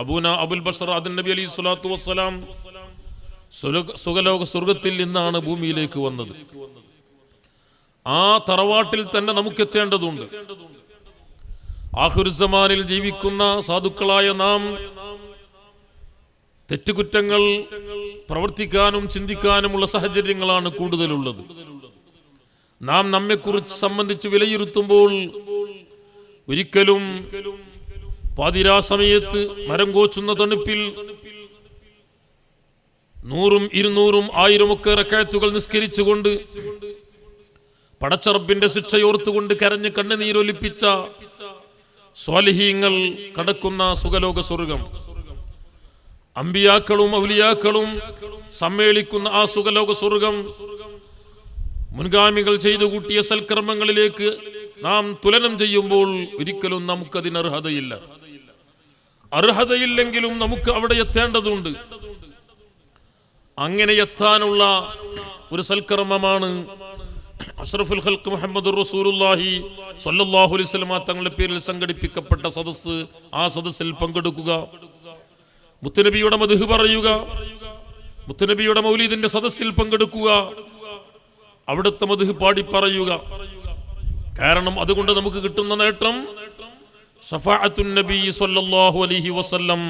അബൂന അബുൽ ബഷർ അദൻ നബി അലി സ്വലാത്തു വസ്സലാം സുഖലോക സ്വർഗത്തിൽ നിന്നാണ് ഭൂമിയിലേക്ക് വന്നത്. ആ തറവാട്ടിൽ തന്നെ നമുക്ക് എത്തേണ്ടതുണ്ട് ആഹുരുസമാനിൽ ജീവിക്കുന്ന സാധുക്കളായ നാം തെറ്റുകുറ്റങ്ങൾ പ്രവർത്തിക്കാനും ചിന്തിക്കാനുമുള്ള സാഹചര്യങ്ങളാണ് കൂടുതലുള്ളത്. നാം നമ്മെക്കുറിച്ച് സംബന്ധിച്ച് വിലയിരുത്തുമ്പോൾ ഒരിക്കലും പാതിരാ സമയത്ത് മരം കോച്ചുന്ന തണുപ്പിൽ നൂറും ഇരുന്നൂറും ആയിരമൊക്കെ റക്കാത്തുകൾ നിസ്കരിച്ചുകൊണ്ട് പടച്ചറപ്പിന്റെ ശിക്ഷയോർത്തുകൊണ്ട് കരഞ്ഞ് കണ്ണുനീരൊലിപ്പിച്ച സ്വാലിഹീങ്ങൾ കടക്കുന്ന സുഖലോക സ്വർഗം. അമ്പിയാക്കളും ഔലിയാക്കളും സമ്മേളിക്കുന്ന ആ സുഖലോക സ്വർഗം മുൻഗാമികൾ ചെയ്തു കൂട്ടിയ സൽക്കർമ്മങ്ങളിലേക്ക് നാം തുലനം ചെയ്യുമ്പോൾ ഒരിക്കലും നമുക്കതിന് അർഹതയില്ല. അർഹതയില്ലെങ്കിലും നമുക്ക് അവിടെ എത്തേണ്ടതുണ്ട്. അങ്ങനെ എത്താനുള്ള ഒരു സൽക്കർമ്മമാണ് അഷ്റഫുൽ ഹൽക്ക് മുഹമ്മദ് റസൂലുള്ളാഹി സ്വല്ലല്ലാഹു അലൈഹി വസല്ലമ തങ്ങളുടെ പേരിൽ സംഘടിപ്പിക്കപ്പെട്ട സദസ്സ് ആ സദസ്സിൽ പങ്കെടുക്കുക. മുത്തനബിയുടെ മധു പറയുക. മുത്തനബിയുടെ മൗലീദിന്റെ സദസ്സിൽ പങ്കെടുക്കുക. അവിടുത്തെ മധു പാടി പറയുക. കാരണം അതുകൊണ്ട് നമുക്ക് കിട്ടുന്ന നേട്ടം അലൈഹി വസല്ലം.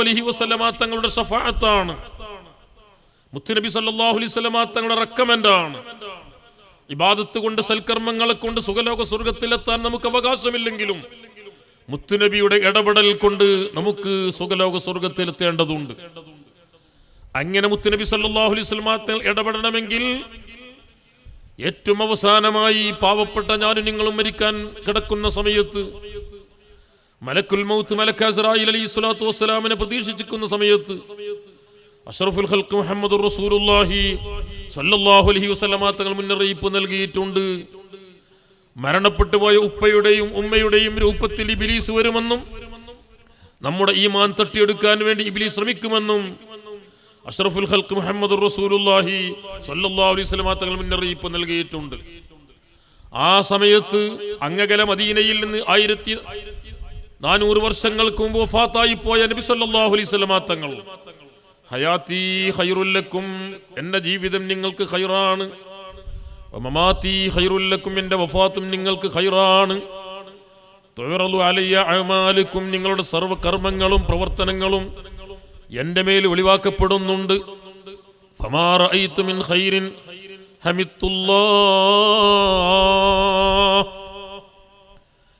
അലൈഹി തങ്ങളുടെ സല്ലല്ലാഹു അലൈഹി തങ്ങളുടെ ഇബാദത്ത് കൊണ്ട് സൽക്കർമ്മങ്ങളെ കൊണ്ട് സുഖലോക സ്വർഗത്തിലെത്താൻ നമുക്ക് അവകാശമില്ലെങ്കിലും മുത്തുനബിയുടെ ഇടപെടൽ കൊണ്ട് നമുക്ക് സുഖലോക സ്വർഗത്തിലെത്തേണ്ടതുണ്ട് അങ്ങനെ മുത്തുനബി സല്ലല്ലാഹു അലൈഹി ഇടപെടണമെങ്കിൽ ഏറ്റവും അവസാനമായി പാവപ്പെട്ട ഞാനും നിങ്ങളും മരിക്കാൻ കിടക്കുന്ന സമയത്ത് മലക്കുൽ മൗത്ത് മലക്ക അസ്രായിൽ അലൈഹി സ്വലാത്തു വസ്സലാമിനെ പ്രതീക്ഷിച്ചിരിക്കുന്ന സമയത്ത് അഷറഫുൽ ഹൽക്ക് മുഹമ്മദ് റസൂലുള്ളാഹി സല്ലല്ലാഹു അലൈഹി വസല്ലമ തങ്ങൾ മുന്നറിയിപ്പ് നൽകിയിട്ടുണ്ട്. മരണപ്പെട്ടു പോയ ഉപ്പയുടെയും ഉമ്മയുടെയും രൂപത്തിൽ ഇബിലീസ് വരുമെന്നും നമ്മുടെ ഈ മാൻ തട്ടിയെടുക്കാൻ വേണ്ടി ഇബിലീസ് ശ്രമിക്കുമെന്നും അഷ്റഫുൽ ഖൽക്ക് മുഹമ്മദ് റസൂലുല്ലാഹി അലൈഹി വസല്ലം തങ്ങൾ മുന്നറിയിപ്പ് നൽകിയിട്ടുണ്ട്. ആ സമയത്ത് അങ്ങകല മദീനയിൽ നിന്ന് ആയിരത്തി നാനൂറ് വർഷങ്ങൾക്ക് മുമ്പ് വഫാത്തായി പോയ നബി സല്ലല്ലാഹു അലൈഹി വസല്ലം തങ്ങൾ ഹയാത്തി ഖൈറുല്ലക്കും എന്റെ ജീവിതം നിങ്ങൾക്ക് ഖൈറാണ്. വമമാതി ഖൈറുല്ലക്കും എന്റെ വഫാത്തും നിങ്ങൾക്ക് ഖൈറാണ്. തുയറലു അലയ്യ അഅമാലുക്കും നിങ്ങളുടെ സർവ കർമ്മങ്ങളും പ്രവർത്തനങ്ങളും എന്റെ മേൽ ഒളിവാക്കപ്പെടുന്നുണ്ട്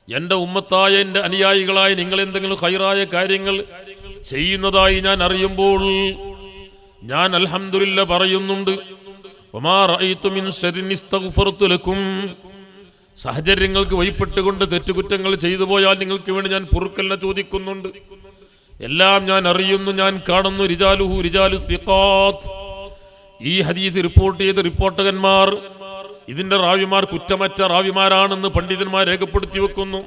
എന്റെ ഉമ്മത്തായ എന്റെ അനുയായികളായ നിങ്ങൾ എന്തെങ്കിലും ഹൈറായ കാര്യങ്ങൾ ചെയ്യുന്നതായി ഞാൻ അറിയുമ്പോൾ ഞാൻ അൽഹമില്ല പറയുന്നുണ്ട്. സാഹചര്യങ്ങൾക്ക് വൈപ്പെട്ടുകൊണ്ട് തെറ്റുകുറ്റങ്ങൾ ചെയ്തു പോയാൽ നിങ്ങൾക്ക് വേണ്ടി ഞാൻ പൊറുക്കല്ല ചോദിക്കുന്നുണ്ട്. എല്ലാം ഞാൻ അറിയുന്നു ഞാൻ കാണുന്നു. റിജാലുഹു റിജാലു സിഖാത്ത്. ഈ ഹദീസ് റിപ്പോർട്ട് ചെയ്ത റിപ്പോർട്ടകന്മാർ ഇതിന്റെ റാവിമാർ കുറ്റമറ്റ റാവിമാരാണെന്ന് പണ്ഡിതന്മാർ രേഖപ്പെടുത്തി വെക്കുന്നു.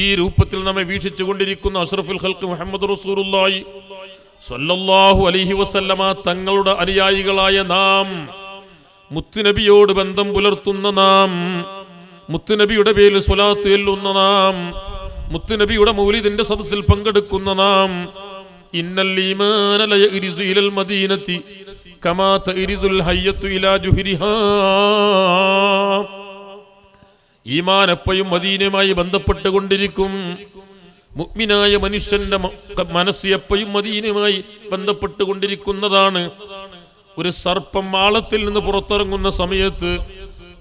ഈ രൂപത്തിൽ നമ്മെ വീക്ഷിച്ചു കൊണ്ടിരിക്കുന്ന അഷ്റഫുൽ ഹൽക്ക് മുഹമ്മദ് റസൂറുല്ലായി സ്വല്ലല്ലാഹു അലൈഹി വസല്ലമ. തങ്ങളുടെ അനുയായികളായ നാം മുത്തുനബിയോട് ബന്ധം പുലർത്തുന്ന നാം മുത്തുനബിയുടെ പേരിൽ സ്വലാത്ത് എല്ലുന്ന നാം മുത്തുനബിയുടെ മൗലിദിന്റെ സദസ്സിൽ പങ്കെടുക്കുന്ന നാം ഇന്നൽ ലയഗ്രിസു മദീനത്തി കമാ ഹയ്യത്തു ഇലാ ജുഹരിഹാ. ഈമാൻ എപ്പോഴും മദീനയുമായി ബന്ധപ്പെട്ടുകൊണ്ടിരിക്കും. മുഗ്മിനായ മനുഷ്യന്റെ മനസ്സ് എപ്പോഴും മദീനയുമായി ബന്ധപ്പെട്ടുകൊണ്ടിരിക്കുന്നതാണ്. ഒരു സർപ്പം ആളത്തിൽ നിന്ന് പുറത്തിറങ്ങുന്ന സമയത്ത്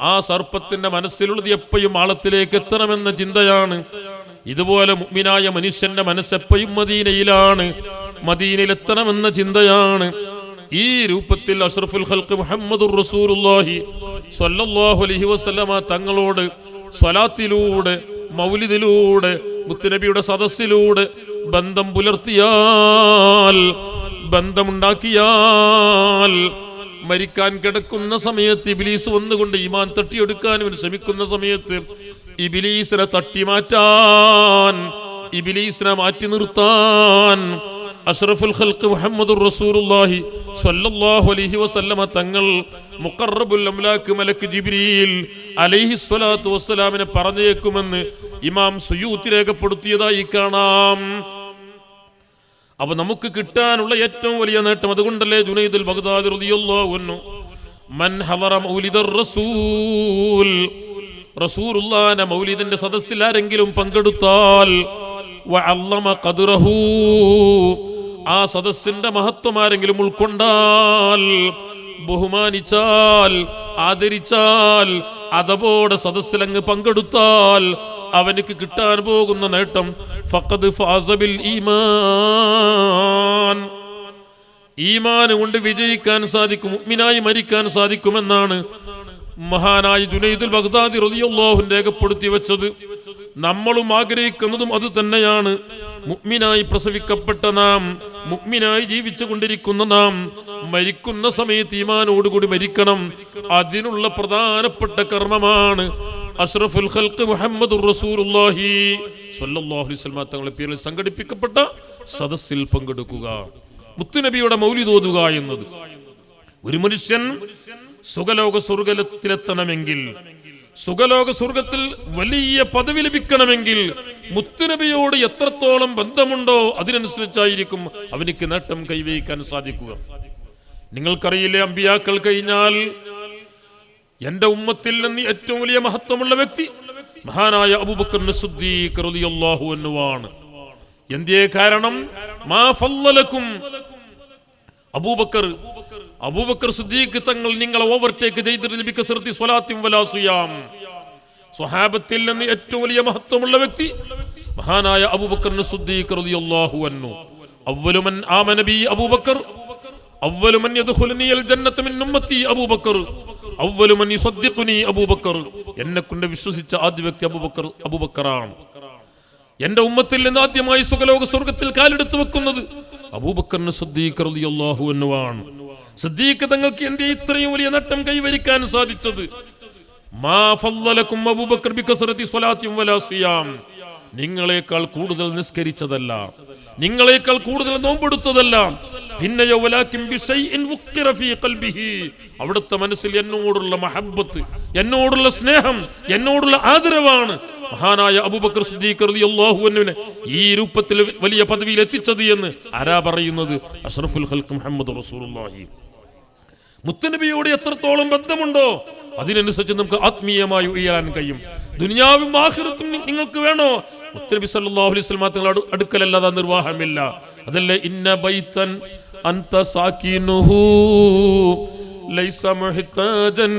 ആ സർപ്പത്തിന്റെ മനസ്സിലുള്ളത് എപ്പോഴും ആളത്തിലേക്ക് എത്തണമെന്ന ചിന്തയാണ് ഇതുപോലെ മുഗ്മിനായ മനുഷ്യന്റെ മനസ്സെപ്പോഴും മദീനയിലാണ്. മദീനയിലെത്തണമെന്ന ചിന്തയാണ്. ഈ രൂപത്തിൽ അഷ്റഫുൽ ഹൽക്ക് മുഹമ്മദുർ റസൂലുള്ളാഹി സ്വല്ലല്ലാഹു അലൈഹി വസല്ലമ തങ്ങളോട് സ്വലാത്തിലൂടെ മൗലിദിലൂടെ മുത്തുനബിയുടെ സദസ്സിലൂടെ ബന്ധം പുലർത്തിയാൽ ബന്ധമുണ്ടാക്കിയാൽ മരിക്കാൻ കിടക്കുന്ന സമയത്ത് ഇബിലീസ് വന്നുകൊണ്ട് ഈമാൻ തട്ടിയെടുക്കാൻ ശ്രമിക്കുന്ന സമയത്ത് ഇബിലീസിനെ തട്ടിമാറ്റാൻ ഇബിലീസിനെ മാറ്റി നിർത്താൻ അഷ്റഫുൽ ഖൽക്ക് മുഹമ്മദുർ റസൂലുള്ളാഹി സ്വല്ലല്ലാഹു അലൈഹി വസല്ലമ തങ്ങൾ മുഖറബുൽ അംലാക്ക് മലക്ക് ജിബ്രീൽ അലൈഹി സ്വലാത്തു വസ്സലാമിനെ പറഞ്ഞേക്കുമെന്ന് ഇമാം സുയൂത്തി രേഖപ്പെടുത്തിയതായി കാണാം. അപ്പൊ നമുക്ക് കിട്ടാനുള്ള ഏറ്റവും വലിയ നേട്ടം അതുകൊണ്ടല്ലേ ജുനൈദുൽ ബഗ്ദാദി റളിയല്ലാഹു അൻഹു? മൻ ഹദറ മൗലിദർ റസൂൽ. റസൂലുള്ളാഹിന്റെ മൗലിദിന്റെ സദസ്സിൽ ആരെങ്കിലും പങ്കെടുത്താൽ ആ സദസ്സിന്റെ മഹത്വം ആരെങ്കിലും ഉൾക്കൊണ്ടാൽ ബഹുമാനിച്ചാൽ ആദരിച്ചാൽ അതപോടെ സദസ്സിലങ്ങ് പങ്കെടുത്താൽ അവനക്ക് കിട്ടാൻ പോകുന്ന നേട്ടം ഫഖദ് ഫാസബിൽ ഈമാൻ. ഈമാന് കൊണ്ട് വിജയിക്കാൻ സാധിക്കും ഉമ്മിനായി മരിക്കാൻ സാധിക്കുമെന്നാണ് മഹാനായ ജുനൈദുൽ ബഗ്ദാദി റളിയല്ലാഹു രേഖപ്പെടുത്തി വെച്ചത് നമ്മളും ആഗ്രഹിക്കുന്നതും അത് തന്നെയാണ്. മുഅ്മിനായി പ്രസവിക്കപ്പെട്ട നാം മുഅ്മിനായി ജീവിച്ചു കൊണ്ടിരിക്കുന്ന നാം മരിക്കുന്ന സമയത്ത് ഈമാനോടുകൂടി മരിക്കണം. അതിനുള്ള പ്രധാനപ്പെട്ട കർമ്മമാണ് അഷ്റഫുൽ ഖൽഖ് മുഹമ്മദുർ റസൂലുള്ളാഹി സ്വല്ലല്ലാഹു അലൈഹി വസല്ലം. തങ്ങളുടെ പേരിൽ സംഘടിപ്പിക്കപ്പെട്ട സദസ്സിൽ പങ്കെടുക്കുക. മുത്തുനബിയുടെ മൗലിദ് ഓതുക എന്നത്. ഒരു മനുഷ്യൻ സുഖലോക സ്വർഗത്തിലെത്തണമെങ്കിൽ സുഖലോക സ്വർഗത്തിൽ വലിയ പദവി ലഭിക്കണമെങ്കിൽ മുത്തുനബിയോട് എത്രത്തോളം ബന്ധമുണ്ടോ അതിനനുസരിച്ചായിരിക്കും അവനിക്ക് നേട്ടം കൈവരിക്കാൻ സാധിക്കുക. നിങ്ങൾക്കറിയില്ലേ അമ്പിയാക്കൾ കഴിഞ്ഞാൽ എന്റെ ഉമ്മത്തിൽ നിന്ന് ഏറ്റവും വലിയ മഹത്വമുള്ള വ്യക്തി മഹാനായ അബൂബക്കർ അൻഹുവാണ്. എന്തേ കാരണം? മാ ഫല്ലലക്കും. അബൂബക്കർ അബൂബക്കർ സുദ്ദീഖ് തങ്ങൾ നിങ്ങളെ ഓവർടേക്ക് ചെയ്തിട്ട് സ്വലാത്തിൻ വലാസുയാം സ്വഹാബത്തിൽ നിന്ന് ഏറ്റവും വലിയ മഹത്വമുള്ള വ്യക്തി മഹാനായ അബൂബക്കർ സിദ്ദീഖ് റളിയല്ലാഹു അൻഹു. അവ്വലു മൻ ആമന ബി അബൂബക്കർ അവ്വലു മൻ യദ്ഖുലുനി അൽ ജന്നത മിൻ ഉമ്മത്തി അബൂബക്കർ അവ്വലു മൻ യുസദ്ദിഖുനി അബൂബക്കർ. എന്നെ കൊണ്ട് വിശ്വസിച്ച ആദ്യ വ്യക്തി അബൂബക്കർ അബൂബക്കറാണ്. എന്റെ ഉമ്മത്തിൽ നിന്ന് ആദ്യമായി സുഖലോക സ്വർഗത്തിൽ കാലെടുത്ത് വെക്കുന്നത് അബൂബക്കറിന് സദ്ദീഖ് റളിയല്ലാഹു അൻഹുവാണ് സദ്ദീഖ് തങ്ങൾക്ക് എന്ത് ഇത്രയും വലിയ നട്ടം കൈവരിക്കാൻ സാധിച്ചത്? നിങ്ങളെക്കാൾ കൂടുതൽ നിസ്കരിച്ചതല്ല. നിങ്ങളെക്കാൾ കൂടുതൽ നോമ്പെടുത്തതല്ല. പിന്നെയോ അവിടുത്തെ മനസ്സിൽ എന്നോടുള്ള മഹബത്ത് എന്നോടുള്ള സ്നേഹം എന്നോടുള്ള ആദരവാണ് മഹാനായ അബൂബക്കർ സിദ്ദീഖ് റളിയല്ലാഹു ഈ രൂപത്തിൽ വലിയ പദവിയിൽ എത്തിച്ചത് എന്ന് ആരാ പറയുന്നത്? അഷ്റഫുൽ ഖൽഖ് മുഹമ്മദ് റസൂലുള്ളാഹി. മുത്തനബിയോട് എത്രത്തോളം ബന്ധമുണ്ടോ അതിനനുസരിച്ച് നമുക്ക് ആത്മീയമായി ഉയരാൻ കഴിയും ദുനിയാവും ആഖിറത്തും നി- നിങ്ങൾക്ക് വേണോ മുത്തനബി സല്ലല്ലാഹു അലൈഹി വസല്ലം തങ്ങൾ അടു- അടുക്കലല്ലാതെ നിർവാഹമില്ല അതല്ലേ ഇന്ന ബൈത്തൻ അന്ത സാക്കിനുഹു ലൈസ മുഹ്താജൻ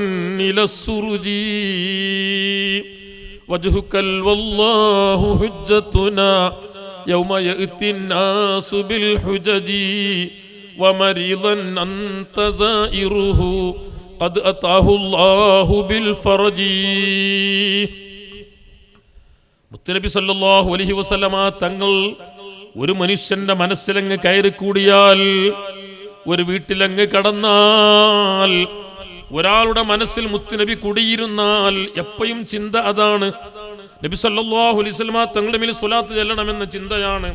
ഇല സുറുജി വജ്ഹുകൽ വല്ലാഹു ഹുജ്ജത്തുനാ يوم يأتي الناس بالحجج ومريضا أنت زائره قد أتاه الله بالفرج മുത്തനബി സല്ലല്ലാഹു അലൈഹി വസല്ലമ തങ്ങൾ ഒരു മനുഷ്യന്റെ മനസ്സിലങ്ങ് കയറി കൂടിയാൽ ഒരു വീട്ടിലങ്ങ് കടന്നാൽ ഒരാളുടെ മനസ്സിൽ മുത്തുനബി കുടിയിരുന്നാൽ എപ്പോഴും ചിന്ത അതാണ് നബി സല്ലല്ലാഹു അലൈഹി വസല്ലമ തങ്ങളുടെ മേൽ സ്വലാത്ത് ചെല്ലണമെന്ന ചിന്തയാണ്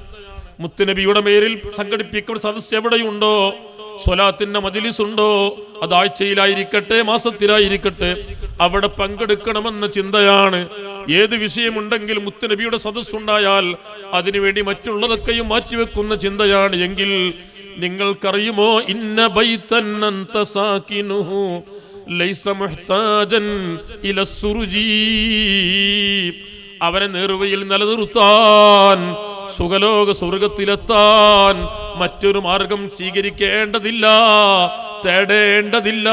മുത്തുനബിയുടെ പേരിൽ സംഘടിപ്പിക്കുന്ന സദസ്സ് എവിടെയുണ്ടോ? സ്വലാത്തിന്റെ മജിലിസ് ഉണ്ടോ അത് ആഴ്ചയിലായിരിക്കട്ടെ മാസത്തിലായിരിക്കട്ടെ. അവിടെ പങ്കെടുക്കണമെന്ന ചിന്തയാണ്. ഏത് വിഷയമുണ്ടെങ്കിലും മുത്തുനബിയുടെ സദസ്സുണ്ടായാൽ അതിനുവേണ്ടി മറ്റുള്ളതൊക്കെയും മാറ്റിവെക്കുന്ന ചിന്തയാണ്. എങ്കിൽ നിങ്ങൾക്കറിയുമോ? ഇന്ന ബൈത്തൻ അന്ത ലൈസ മുഹ്താജൻ അവനെ നേർവയിൽ നിലനിർത്താൻ സുഖലോക സ്വർഗത്തിലെത്താൻ മറ്റൊരു മാർഗം സ്വീകരിക്കേണ്ടതില്ല തേടേണ്ടതില്ല.